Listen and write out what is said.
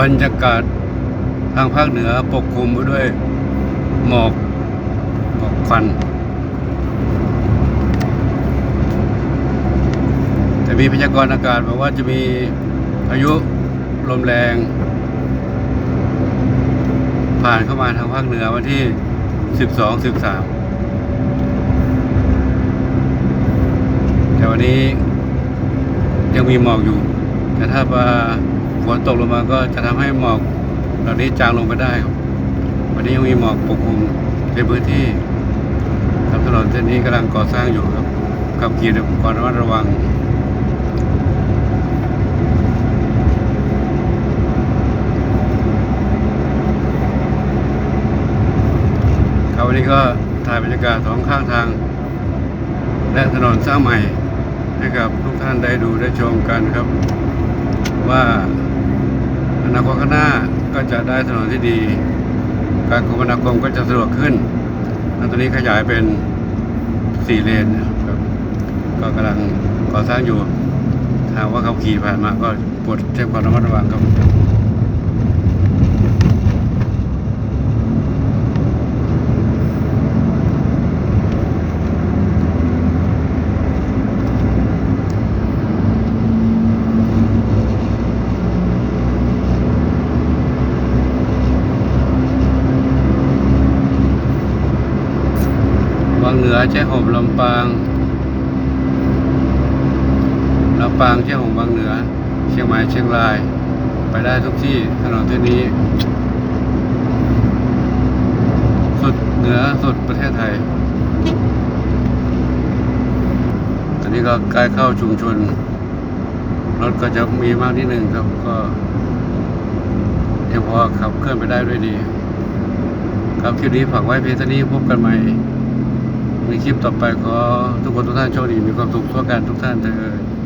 บรรยากาศทางภาคเหนือปกคลุมไปด้วยหมอกหมอกควันแต่มีพยากรณ์อากาศบอกว่าจะมีพายุลมแรง ผ่านเข้ามาทางภาคเหนือวันที่ 12 13 แต่วันนี้ยังมีหมอกอยู่ แต่ถ้าว่า ฝนตกลงมาก็จะทำให้หมอกเหล่านี้จางลงไปได้ครับวันนี้ยังมีหมอกปกคลุมในพื้นที่ครับถนนเส้นนี้กำลังก่อสร้างอยู่ครับขับขี่ด้วยความระมัดระวังครับวันนี้ก็ถ่ายบรรยากาศสองข้างทาง และถนนสร้างใหม่ให้กับทุกท่านได้ดูได้ชมกันครับ ว่า นาคตข้างหน้าก็จะได้ถนนที่ดี การคมนาคมก็จะสะดวกขึ้นและตอนนี้ขยายเป็นสี่เลนนะครับก็กำลังก่อสร้างอยู่ทางว่าเขาขี่ผ่านมาก็ปวดเช้ความระมัดระวังครับ วังเหนือแช่ห่มลำปางลำปางแช่ห่มวังเหนือ เชียงใหม่เชียงราย ไปได้ทุกที่ถนนเส้นนี้ สุดเหนือสุดประเทศไทย อันนี้ก็ใกล้เข้าชุมชน รถก็จะมีมากนิดหนึ่งครับก็ยังพอขับเคลื่อนไปได้ด้วยดี ครับคลิปนี้ฝากไว้เพียงเท่านี้พบกันใหม่ ในคลิปต่อไปขอทุกคนทุกท่านโชคดีมีความสุขทั่วกันทุกท่านเถิด